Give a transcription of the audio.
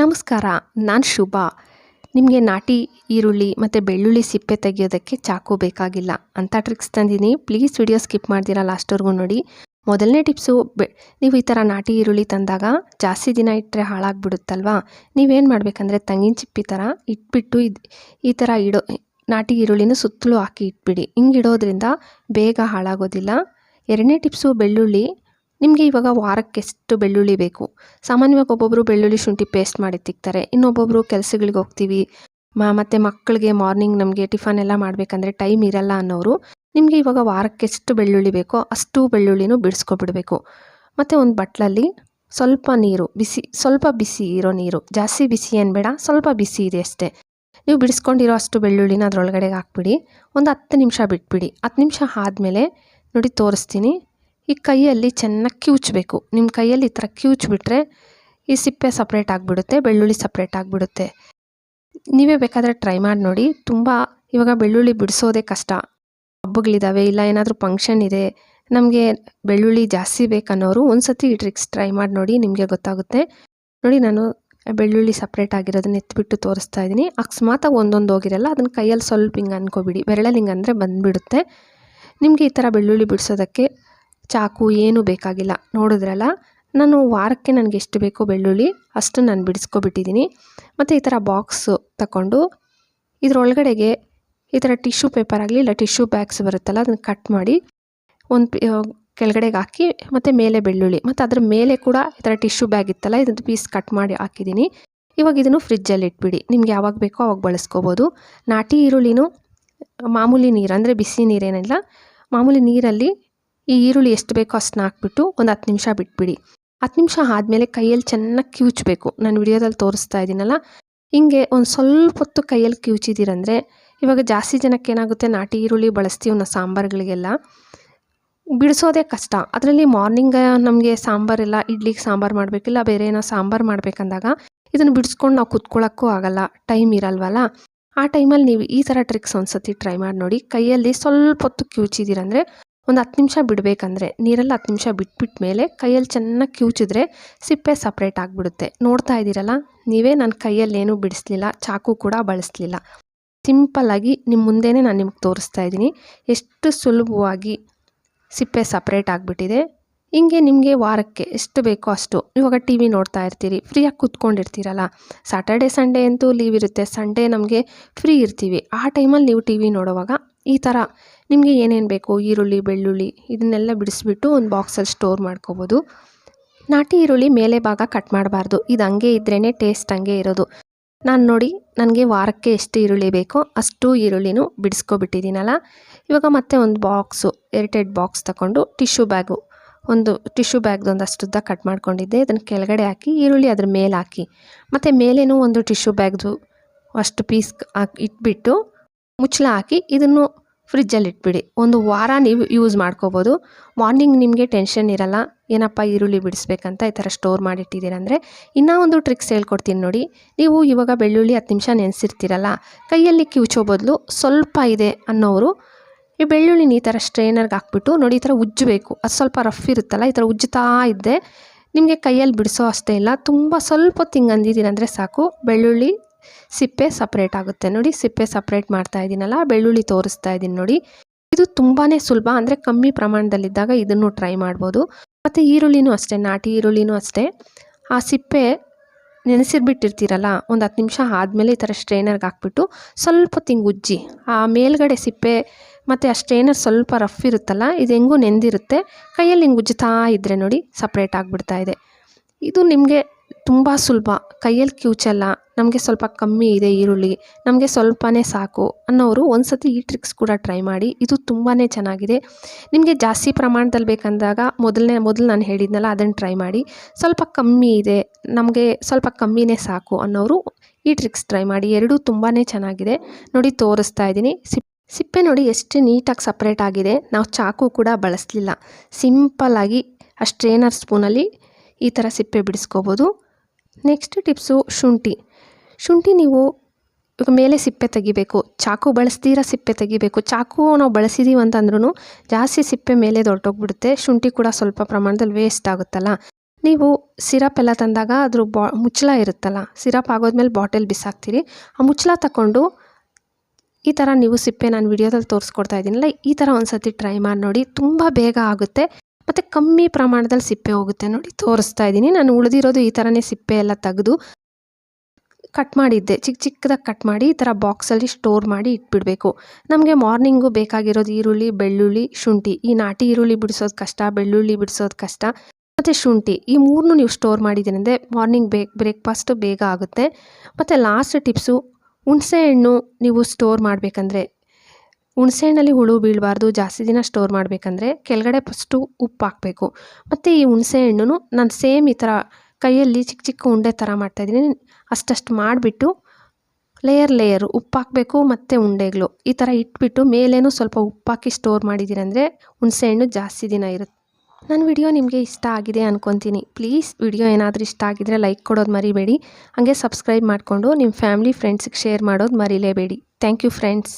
ನಮಸ್ಕಾರ, ನಾನು ಶುಭ. ನಿಮಗೆ ನಾಟಿ, ಈರುಳ್ಳಿ ಮತ್ತು ಬೆಳ್ಳುಳ್ಳಿ ಸಿಪ್ಪೆ ತೆಗೆಯೋದಕ್ಕೆ ಚಾಕು ಬೇಕಾಗಿಲ್ಲ. ಅಂಥ ಟ್ರಿಕ್ಸ್ ತಂದಿದ್ದೀನಿ. ಪ್ಲೀಸ್ ವಿಡಿಯೋ ಸ್ಕಿಪ್ ಮಾಡ್ದಿರಾ ಲಾಸ್ಟ್ವರೆಗೂ ನೋಡಿ. ಮೊದಲನೇ ಟಿಪ್ಸು ಬೆ ನೀವು ಈ ಥರ ನಾಟಿ, ಈರುಳ್ಳಿ ತಂದಾಗ ಜಾಸ್ತಿ ದಿನ ಇಟ್ಟರೆ ಹಾಳಾಗ್ಬಿಡುತ್ತಲ್ವಾ? ನೀವೇನು ಮಾಡಬೇಕಂದ್ರೆ ತಂಗಿನ ಚಿಪ್ಪಿ ಥರ ಇಟ್ಬಿಟ್ಟು ಇದು ಈ ಥರ ಇಡೋ, ನಾಟಿ, ಈರುಳ್ಳಿನ ಸುತ್ತಲೂ ಹಾಕಿ ಇಟ್ಬಿಡಿ. ಹಿಂಗೆ ಇಡೋದ್ರಿಂದ ಬೇಗ ಹಾಳಾಗೋದಿಲ್ಲ. ಎರಡನೇ ಟಿಪ್ಸು ಬೆಳ್ಳುಳ್ಳಿ ನಿಮಗೆ ಇವಾಗ ವಾರಕ್ಕೆ ಎಷ್ಟು ಬೆಳ್ಳುಳ್ಳಿ ಬೇಕು? ಸಾಮಾನ್ಯವಾಗಿ ಒಬ್ಬೊಬ್ಬರು ಬೆಳ್ಳುಳ್ಳಿ ಶುಂಠಿ ಪೇಸ್ಟ್ ಮಾಡಿ ತಿಕ್ತಾರೆ. ಇನ್ನೊಬ್ಬೊಬ್ಬರು ಕೆಲಸಗಳಿಗೆ ಹೋಗ್ತೀವಿ. ಮ, ಮತ್ತು ಮಕ್ಕಳಿಗೆ ಮಾರ್ನಿಂಗ್ ನಮಗೆ ಟಿಫನ್ ಎಲ್ಲ ಮಾಡಬೇಕಂದ್ರೆ ಟೈಮ್ ಇರಲ್ಲ ಅನ್ನೋರು, ನಿಮಗೆ ಇವಾಗ ವಾರಕ್ಕೆ ಎಷ್ಟು ಬೆಳ್ಳುಳ್ಳಿ ಬೇಕೋ ಅಷ್ಟು ಬೆಳ್ಳುಳ್ಳಿನೂ ಬಿಡಿಸ್ಕೊಬಿಡ್ಬೇಕು. ಮತ್ತು ಒಂದು ಬಟ್ಲಲ್ಲಿ ಸ್ವಲ್ಪ ನೀರು, ಬಿಸಿ, ಸ್ವಲ್ಪ ಬಿಸಿ ಇರೋ ನೀರು, ಜಾಸ್ತಿ ಬಿಸಿ ಏನು ಬೇಡ, ಸ್ವಲ್ಪ ಬಿಸಿ ಇದೆ ಅಷ್ಟೇ. ನೀವು ಬಿಡಿಸ್ಕೊಂಡಿರೋ ಅಷ್ಟು ಬೆಳ್ಳುಳ್ಳಿನ ಅದರೊಳಗಡೆಗೆ ಹಾಕ್ಬಿಡಿ. ಒಂದು ಹತ್ತು ನಿಮಿಷ ಬಿಟ್ಬಿಡಿ. ಹತ್ತು ನಿಮಿಷ ಆದಮೇಲೆ ನೋಡಿ ತೋರಿಸ್ತೀನಿ. ಈ ಕೈಯಲ್ಲಿ ಚೆನ್ನಾಗಿ ಕಿವುಚಬೇಕು. ನಿಮ್ಮ ಕೈಯಲ್ಲಿ ಈ ಥರ ಕಿವುಚ್ಬಿಟ್ರೆ ಈ ಸಿಪ್ಪೆ ಸಪ್ರೇಟ್ ಆಗಿಬಿಡುತ್ತೆ, ಬೆಳ್ಳುಳ್ಳಿ ಸಪ್ರೇಟ್ ಆಗಿಬಿಡುತ್ತೆ. ನೀವೇ ಬೇಕಾದರೆ ಟ್ರೈ ಮಾಡಿ ನೋಡಿ. ತುಂಬ ಇವಾಗ ಬೆಳ್ಳುಳ್ಳಿ ಬಿಡಿಸೋದೇ ಕಷ್ಟ. ಹಬ್ಬಗಳಿದ್ದಾವೆ ಇಲ್ಲ ಏನಾದರೂ ಫಂಕ್ಷನ್ ಇದೆ, ನಮಗೆ ಬೆಳ್ಳುಳ್ಳಿ ಜಾಸ್ತಿ ಬೇಕನ್ನೋರು ಒಂದು ಸತಿ ಈ ಟ್ರಿಕ್ಸ್ ಟ್ರೈ ಮಾಡಿ ನೋಡಿ ನಿಮಗೆ ಗೊತ್ತಾಗುತ್ತೆ. ನೋಡಿ ನಾನು ಬೆಳ್ಳುಳ್ಳಿ ಸಪ್ರೇಟ್ ಆಗಿರೋದನ್ನ ಎತ್ತಿಬಿಟ್ಟು ತೋರಿಸ್ತಾ ಇದ್ದೀನಿ. ಅಕಸ್ಮಾತಾಗಿ ಒಂದೊಂದು ಹೋಗಿರಲ್ಲ, ಅದನ್ನು ಕೈಯಲ್ಲಿ ಸ್ವಲ್ಪ ಹಿಂಗೆ ಅನ್ಕೋಬಿಡಿ. ಬೆರಳಲ್ಲಿ ಹಿಂಗೆ ಅಂದರೆ ಬಂದುಬಿಡುತ್ತೆ. ನಿಮಗೆ ಈ ಥರ ಬೆಳ್ಳುಳ್ಳಿ ಬಿಡಿಸೋದಕ್ಕೆ ಚಾಕು ಏನೂ ಬೇಕಾಗಿಲ್ಲ. ನೋಡಿದ್ರಲ್ಲ? ನಾನು ವಾರಕ್ಕೆ ನನಗೆ ಎಷ್ಟು ಬೇಕೋ ಬೆಳ್ಳುಳ್ಳಿ ಅಷ್ಟು ನಾನು ಬಿಡಿಸ್ಕೊಬಿಟ್ಟಿದ್ದೀನಿ. ಮತ್ತು ಈ ಥರ ಬಾಕ್ಸು ತಗೊಂಡು ಇದರೊಳಗಡೆಗೆ ಈ ಥರ ಟಿಶ್ಯೂ ಪೇಪರ್ ಆಗಲಿ ಇಲ್ಲ ಟಿಶ್ಯೂ ಬ್ಯಾಗ್ಸ್ ಬರುತ್ತಲ್ಲ, ಅದನ್ನು ಕಟ್ ಮಾಡಿ ಒಂದು ಕೆಳಗಡೆಗೆ ಹಾಕಿ ಮತ್ತು ಮೇಲೆ ಬೆಳ್ಳುಳ್ಳಿ. ಮತ್ತು ಅದ್ರ ಮೇಲೆ ಕೂಡ ಈ ಥರ ಟಿಶ್ಯೂ ಬ್ಯಾಗ್ ಇತ್ತಲ್ಲ ಇದೊಂದು ಪೀಸ್ ಕಟ್ ಮಾಡಿ ಹಾಕಿದ್ದೀನಿ. ಇವಾಗ ಇದನ್ನು ಫ್ರಿಜ್ಜಲ್ಲಿ ಇಟ್ಬಿಡಿ. ನಿಮ್ಗೆ ಯಾವಾಗ ಬೇಕೋ ಅವಾಗ ಬಳಸ್ಕೋಬೋದು. ನಾಟಿ ಈರುಳ್ಳಿನೂ ಮಾಮೂಲಿ ನೀರು, ಅಂದರೆ ಬಿಸಿ ನೀರೇನಿಲ್ಲ, ಮಾಮೂಲಿ ನೀರಲ್ಲಿ ಈ ಈರುಳ್ಳಿ ಎಷ್ಟು ಬೇಕೋ ಅಷ್ಟನ್ನ ಹಾಕ್ಬಿಟ್ಟು ಒಂದು ಹತ್ತು ನಿಮಿಷ ಬಿಟ್ಬಿಡಿ. ಹತ್ತು ನಿಮಿಷ ಆದಮೇಲೆ ಕೈಯಲ್ಲಿ ಚೆನ್ನಾಗಿ ಕಿವುಚಬೇಕು. ನಾನು ವಿಡಿಯೋದಲ್ಲಿ ತೋರಿಸ್ತಾ ಇದ್ದೀನಲ್ಲ ಹಿಂಗೆ ಒಂದು ಸ್ವಲ್ಪ ಹೊತ್ತು ಕೈಯಲ್ಲಿ ಕಿವುಚಿದ್ದೀರಂದರೆ ಇವಾಗ ಜಾಸ್ತಿ ಜನಕ್ಕೆ ಏನಾಗುತ್ತೆ, ನಾಟಿ ಈರುಳ್ಳಿ ಬಳಸ್ತೀವಿ ನಾವು ಸಾಂಬಾರುಗಳಿಗೆಲ್ಲ ಬಿಡಿಸೋದೇ ಕಷ್ಟ. ಅದರಲ್ಲಿ ಮಾರ್ನಿಂಗ್ ನಮಗೆ ಸಾಂಬಾರೆಲ್ಲ ಇಡ್ಲಿಗೆ ಸಾಂಬಾರು ಮಾಡಬೇಕಿಲ್ಲ, ಬೇರೆ ಏನೋ ಸಾಂಬಾರು ಮಾಡಬೇಕಂದಾಗ ಇದನ್ನು ಬಿಡಿಸ್ಕೊಂಡು ನಾವು ಕುತ್ಕೊಳ್ಳೋಕ್ಕೂ ಆಗಲ್ಲ, ಟೈಮ್ ಇರಲ್ವಲ್ಲ? ಆ ಟೈಮಲ್ಲಿ ನೀವು ಈ ಥರ ಟ್ರಿಕ್ಸ್ ಒಂದು ಸತಿ ಟ್ರೈ ಮಾಡಿ ನೋಡಿ, ಕೈಯಲ್ಲಿ ಸ್ವಲ್ಪ ಹೊತ್ತು ಕಿವುಚಿದ್ದೀರಂದರೆ ಒಂದು ಹತ್ತು ನಿಮಿಷ ಬಿಡಬೇಕಂದ್ರೆ ನೀರಲ್ಲಿ ಹತ್ತು ನಿಮಿಷ ಬಿಟ್ಬಿಟ್ಟ ಮೇಲೆ ಕೈಯಲ್ಲಿ ಚೆನ್ನಾಗಿ ಕಿವುಚಿದ್ರೆ ಸಿಪ್ಪೆ ಸಪ್ರೇಟ್ ಆಗಿಬಿಡುತ್ತೆ. ನೋಡ್ತಾ ಇದ್ದೀರಲ್ಲ, ನೀವೇ ನನ್ನ ಕೈಯಲ್ಲಿ ಏನೂ ಬಿಡಿಸ್ಲಿಲ್ಲ, ಚಾಕು ಕೂಡ ಬಳಸಲಿಲ್ಲ. ಸಿಂಪಲ್ಲಾಗಿ ನಿಮ್ಮ ಮುಂದೆನೇ ನಾನು ನಿಮ್ಗೆ ತೋರಿಸ್ತಾ ಇದ್ದೀನಿ. ಎಷ್ಟು ಸುಲಭವಾಗಿ ಸಿಪ್ಪೆ ಸಪ್ರೇಟ್ ಆಗಿಬಿಟ್ಟಿದೆ. ಹಿಂಗೆ ನಿಮಗೆ ವಾರಕ್ಕೆ ಎಷ್ಟು ಬೇಕೋ ಅಷ್ಟು. ಇವಾಗ ಟಿ ವಿ ನೋಡ್ತಾ ಇರ್ತೀರಿ, ಫ್ರೀಯಾಗಿ ಕೂತ್ಕೊಂಡಿರ್ತೀರಲ್ಲ. ಸಾಟರ್ಡೆ ಸಂಡೇ ಅಂತೂ ಲೀವ್ ಇರುತ್ತೆ. ಸಂಡೇ ನಮಗೆ ಫ್ರೀ ಇರ್ತೀವಿ. ಆ ಟೈಮಲ್ಲಿ ನೀವು ಟಿ ವಿ ನೋಡುವಾಗ ಈ ಥರ ನಿಮಗೆ ಏನೇನು ಬೇಕು? ಈರುಳ್ಳಿ, ಬೆಳ್ಳುಳ್ಳಿ ಇದನ್ನೆಲ್ಲ ಬಿಡಿಸ್ಬಿಟ್ಟು ಒಂದು ಬಾಕ್ಸಲ್ಲಿ ಸ್ಟೋರ್ ಮಾಡ್ಕೋಬೋದು. ನಾಟಿ ಈರುಳ್ಳಿ ಮೇಲೆ ಭಾಗ ಕಟ್ ಮಾಡಬಾರ್ದು. ಇದು ಹಂಗೆ ಇದ್ರೇ ಟೇಸ್ಟ್ ಹಂಗೆ ಇರೋದು. ನಾನು ನೋಡಿ, ನನಗೆ ವಾರಕ್ಕೆ ಎಷ್ಟು ಈರುಳ್ಳಿ ಬೇಕೋ ಅಷ್ಟು ಈರುಳ್ಳಿನೂ ಬಿಡಿಸ್ಕೊಬಿಟ್ಟಿದ್ದೀನಲ್ಲ. ಇವಾಗ ಮತ್ತೆ ಒಂದು ಬಾಕ್ಸು ಎರಿಟೆಡ್ ಬಾಕ್ಸ್ ತಗೊಂಡು ಟಿಶ್ಯೂ ಬ್ಯಾಗು ಒಂದು ಟಿಶ್ಯೂ ಬ್ಯಾಗ್ದೊಂದು ಅಷ್ಟುದ್ದ ಕಟ್ ಮಾಡ್ಕೊಂಡಿದ್ದೆ. ಇದನ್ನು ಕೆಳಗಡೆ ಹಾಕಿ, ಈರುಳ್ಳಿ ಅದ್ರ ಮೇಲೆ ಹಾಕಿ. ಮತ್ತು ಮೇಲೇನೂ ಒಂದು ಟಿಶ್ಯೂ ಬ್ಯಾಗ್ದು ಅಷ್ಟು ಪೀಸ್ ಹಾಕಿ, ಇಟ್ಬಿಟ್ಟು ಮುಚ್ಚಳ ಹಾಕಿ ಇದನ್ನು ಫ್ರಿಜ್ಜಲ್ಲಿ ಇಟ್ಬಿಡಿ. ಒಂದು ವಾರ ನೀವು ಯೂಸ್ ಮಾಡ್ಕೋಬೋದು. ಮಾರ್ನಿಂಗ್ ನಿಮಗೆ ಟೆನ್ಷನ್ ಇರಲ್ಲ. ಏನಪ್ಪ ಈರುಳ್ಳಿ ಬಿಡಿಸ್ಬೇಕಂತ ಈ ಥರ ಸ್ಟೋರ್ ಮಾಡಿಟ್ಟಿದ್ದೀರಂದರೆ ಇನ್ನೂ ಒಂದು ಟ್ರಿಕ್ಸ್ ಹೇಳ್ಕೊಡ್ತೀನಿ ನೋಡಿ. ನೀವು ಇವಾಗ ಬೆಳ್ಳುಳ್ಳಿ ಹತ್ತು ನಿಮಿಷ ನೆನೆಸಿರ್ತೀರಲ್ಲ, ಕೈಯಲ್ಲಿ ಕಿವುಚೋ ಬದಲು ಸ್ವಲ್ಪ ಇದೆ ಅನ್ನೋರು ಈ ಬೆಳ್ಳುಳ್ಳಿನ ಈ ಥರ ಸ್ಟ್ರೈನರ್ಗೆ ಹಾಕ್ಬಿಟ್ಟು ನೋಡಿ ಈ ಥರ ಉಜ್ಜಬೇಕು. ಅದು ಸ್ವಲ್ಪ ರಫ್ ಇರುತ್ತಲ್ಲ, ಈ ಥರ ಉಜ್ಜುತ್ತಾ ಇದ್ದೆ ನಿಮಗೆ ಕೈಯಲ್ಲಿ ಬಿಡಿಸೋ ಅಷ್ಟೇ ಇಲ್ಲ. ತುಂಬ ಸ್ವಲ್ಪ ಹೊತ್ತು ಅಂದಿದ್ದೀರಂದರೆ ಸಾಕು. ಬೆಳ್ಳುಳ್ಳಿ ಸಿಪ್ಪೆ ಸಪ್ರೇಟ್ ಆಗುತ್ತೆ. ನೋಡಿ, ಸಿಪ್ಪೆ ಸಪ್ರೇಟ್ ಮಾಡ್ತಾ ಇದ್ದೀನಲ್ಲ ಬೆಳ್ಳುಳ್ಳಿ ತೋರಿಸ್ತಾ ಇದ್ದೀನಿ ನೋಡಿ. ಇದು ತುಂಬಾ ಸುಲಭ ಅಂದರೆ ಕಮ್ಮಿ ಪ್ರಮಾಣದಲ್ಲಿದ್ದಾಗ ಇದನ್ನು ಟ್ರೈ ಮಾಡ್ಬೋದು. ಮತ್ತು ಈರುಳ್ಳಿನೂ ಅಷ್ಟೇ, ನಾಟಿ ಈರುಳ್ಳಿನೂ ಅಷ್ಟೇ. ಆ ಸಿಪ್ಪೆ ನೆನೆಸಿರ್ಬಿಟ್ಟಿರ್ತೀರಲ್ಲ, ಒಂದು ಹತ್ತು ನಿಮಿಷ ಆದಮೇಲೆ ಈ ಥರ ಸ್ಟ್ರೈನರ್ಗೆ ಹಾಕ್ಬಿಟ್ಟು ಸ್ವಲ್ಪ ಉಜ್ಜಿ. ಆ ಮೇಲ್ಗಡೆ ಸಿಪ್ಪೆ ಮತ್ತು ಆ ಸ್ಟ್ರೈನರ್ ಸ್ವಲ್ಪ ರಫ್ ಇರುತ್ತಲ್ಲ, ಇದು ಹೆಂಗೂ ನೆಂದಿರುತ್ತೆ. ಕೈಯಲ್ಲಿ ಹಿಂಗೆ ಉಜ್ಜುತ್ತಾ ಇದ್ದರೆ ನೋಡಿ ಸಪ್ರೇಟ್ ಆಗಿಬಿಡ್ತಾ ಇದೆ. ಇದು ನಿಮಗೆ ತುಂಬ ಸುಲಭ. ಕೈಯಲ್ಲಿ ಕಿವುಚಲ್ಲ ನಮಗೆ ಸ್ವಲ್ಪ ಕಮ್ಮಿ ಇದೆ ಈರುಳ್ಳಿ. ನಮಗೆ ಸ್ವಲ್ಪನೇ ಸಾಕು ಅನ್ನೋರು ಒಂದು ಸತಿ ಈ ಟ್ರಿಕ್ಸ್ ಕೂಡ ಟ್ರೈ ಮಾಡಿ. ಇದು ತುಂಬಾ ಚೆನ್ನಾಗಿದೆ. ನಿಮಗೆ ಜಾಸ್ತಿ ಪ್ರಮಾಣದಲ್ಲಿ ಬೇಕಂದಾಗ ಮೊದಲನೇ, ಮೊದಲು ನಾನು ಹೇಳಿದ್ನಲ್ಲ ಅದನ್ನು ಟ್ರೈ ಮಾಡಿ. ಸ್ವಲ್ಪ ಕಮ್ಮಿ ಇದೆ. ನಮಗೆ ಸ್ವಲ್ಪ ಕಮ್ಮಿನೇ ಸಾಕು ಅನ್ನೋರು ಈ ಟ್ರಿಕ್ಸ್ ಟ್ರೈ ಮಾಡಿ. ಎರಡೂ ತುಂಬಾ ಚೆನ್ನಾಗಿದೆ. ನೋಡಿ ತೋರಿಸ್ತಾ ಇದ್ದೀನಿ. ಸಿಪ್ ಸಿಪ್ಪೆ ನೋಡಿ ಎಷ್ಟು ನೀಟಾಗಿ ಸಪ್ರೇಟ್ ಆಗಿದೆ. ನಾವು ಚಾಕು ಕೂಡ ಬಳಸಲಿಲ್ಲ. ಸಿಂಪಲ್ಲಾಗಿ ಆ ಸ್ಟ್ರೇನರ್ ಸ್ಪೂನಲ್ಲಿ ಈ ಥರ ಸಿಪ್ಪೆ ಬಿಡಿಸ್ಕೋಬೋದು. ನೆಕ್ಸ್ಟ್ ಟಿಪ್ಸು ಶುಂಠಿ ಶುಂಠಿ ನೀವು ಮೇಲೆ ಸಿಪ್ಪೆ ತೆಗಿಬೇಕು ಚಾಕು ಬಳಸ್ತೀರ ಸಿಪ್ಪೆ ತೆಗಿಬೇಕು ಚಾಕು ನಾವು ಬಳಸಿದ್ದೀವಿ ಅಂತಂದ್ರೂ ಜಾಸ್ತಿ ಸಿಪ್ಪೆ ಮೇಲೆ ದೊಡ್ಡೋಗ್ಬಿಡುತ್ತೆ ಶುಂಠಿ ಕೂಡ ಸ್ವಲ್ಪ ಪ್ರಮಾಣದಲ್ಲಿ ವೇಸ್ಟ್ ಆಗುತ್ತಲ್ಲ ನೀವು ಸಿರಪ್ ಎಲ್ಲ ತಂದಾಗ ಅದ್ರ ಬಾ ಮುಚ್ಚಳ ಇರುತ್ತಲ್ಲ ಸಿರಪ್ ಆಗೋದ್ಮೇಲೆ ಬಾಟಲ್ ಬಿಸಾಕ್ತೀರಿ ಆ ಮುಚ್ಚಳ ತಗೊಂಡು ಈ ಥರ ನೀವು ಸಿಪ್ಪೆ ನಾನು ವಿಡಿಯೋದಲ್ಲಿ ತೋರಿಸ್ಕೊಡ್ತಾ ಇದ್ದೀನಲ್ಲ ಈ ಥರ ಒಂದು ಸತಿ ಟ್ರೈ ಮಾಡಿ ನೋಡಿ. ತುಂಬ ಬೇಗ ಆಗುತ್ತೆ. ಮತ್ತು ಕಮ್ಮಿ ಪ್ರಮಾಣದಲ್ಲಿ ಸಿಪ್ಪೆ ಹೋಗುತ್ತೆ ನೋಡಿ, ತೋರಿಸ್ತಾ ಇದ್ದೀನಿ. ನಾನು ಉಳಿದಿರೋದು ಈ ಥರನೇ ಸಿಪ್ಪೆ ಎಲ್ಲ ತೆಗೆದು ಕಟ್ ಮಾಡಿದ್ದೆ. ಚಿಕ್ಕ ಚಿಕ್ಕದಾಗಿ ಕಟ್ ಮಾಡಿ ಈ ಥರ ಬಾಕ್ಸಲ್ಲಿ ಸ್ಟೋರ್ ಮಾಡಿ ಇಟ್ಬಿಡಬೇಕು. ನಮಗೆ ಮಾರ್ನಿಂಗು ಬೇಕಾಗಿರೋದು ಈರುಳ್ಳಿ, ಬೆಳ್ಳುಳ್ಳಿ, ಶುಂಠಿ. ಈ ನಾಟಿ ಈರುಳ್ಳಿ ಬಿಡಿಸೋದು ಕಷ್ಟ, ಬೆಳ್ಳುಳ್ಳಿ ಬಿಡಿಸೋದು ಕಷ್ಟ. ಮತ್ತು ಶುಂಠಿ. ಈ ಮೂರನ್ನೂ ನೀವು ಸ್ಟೋರ್ ಮಾಡಿದ್ದೀನಿ ಅಂದರೆ ಮಾರ್ನಿಂಗ್ ಬೇಕ್ ಬ್ರೇಕ್ಫಾಸ್ಟು ಬೇಗ ಆಗುತ್ತೆ. ಮತ್ತು ಲಾಸ್ಟ್ ಟಿಪ್ಸು ಹುಣಸೆ ಹಣ್ಣು ನೀವು ಸ್ಟೋರ್ ಮಾಡಬೇಕಂದ್ರೆ ಹುಣಸೆ ಹಣ್ಣಲ್ಲಿ ಹುಳು ಬೀಳಬಾರ್ದು, ಜಾಸ್ತಿ ದಿನ ಸ್ಟೋರ್ ಮಾಡಬೇಕಂದ್ರೆ ಕೆಳಗಡೆ ಫಸ್ಟು ಉಪ್ಪು ಹಾಕಬೇಕು. ಮತ್ತು ಈ ಹುಣಸೆಹಣ್ಣು ನಾನು ಸೇಮ್ ಈ ಥರ ಕೈಯಲ್ಲಿ ಚಿಕ್ಕ ಚಿಕ್ಕ ಉಂಡೆ ಥರ ಮಾಡ್ತಾಯಿದ್ದೀನಿ ಅಷ್ಟಷ್ಟು ಮಾಡಿಬಿಟ್ಟು ಲೇಯರ್ ಲೇಯರು ಉಪ್ಪು ಹಾಕಬೇಕು ಮತ್ತು ಉಂಡೆಗಳು ಈ ಥರ ಇಟ್ಬಿಟ್ಟು ಮೇಲೇನು ಸ್ವಲ್ಪ ಉಪ್ಪು ಹಾಕಿ ಸ್ಟೋರ್ ಮಾಡಿದ್ದೀರಂದರೆ ಹುಣಸೆಹಣ್ಣು ಹುಣಸೆ ಹಣ್ಣು ಜಾಸ್ತಿ ದಿನ ಇರುತ್ತೆ ನನ್ನ ವಿಡಿಯೋ ನಿಮಗೆ ಇಷ್ಟ ಆಗಿದೆ ಅನ್ಕೊತೀನಿ. ಪ್ಲೀಸ್ ವಿಡಿಯೋ ಏನಾದರೂ ಇಷ್ಟ ಆಗಿದ್ರೆ ಲೈಕ್ ಕೊಡೋದು ಮರಿಬೇಡಿ. ಹಾಗೆ ಸಬ್ಸ್ಕ್ರೈಬ್ ಮಾಡಿಕೊಂಡು ನಿಮ್ಮ ಫ್ಯಾಮಿಲಿ ಫ್ರೆಂಡ್ಸಿಗೆ ಶೇರ್ ಮಾಡೋದು ಮರಿಲೇಬೇಡಿ. Thank you friends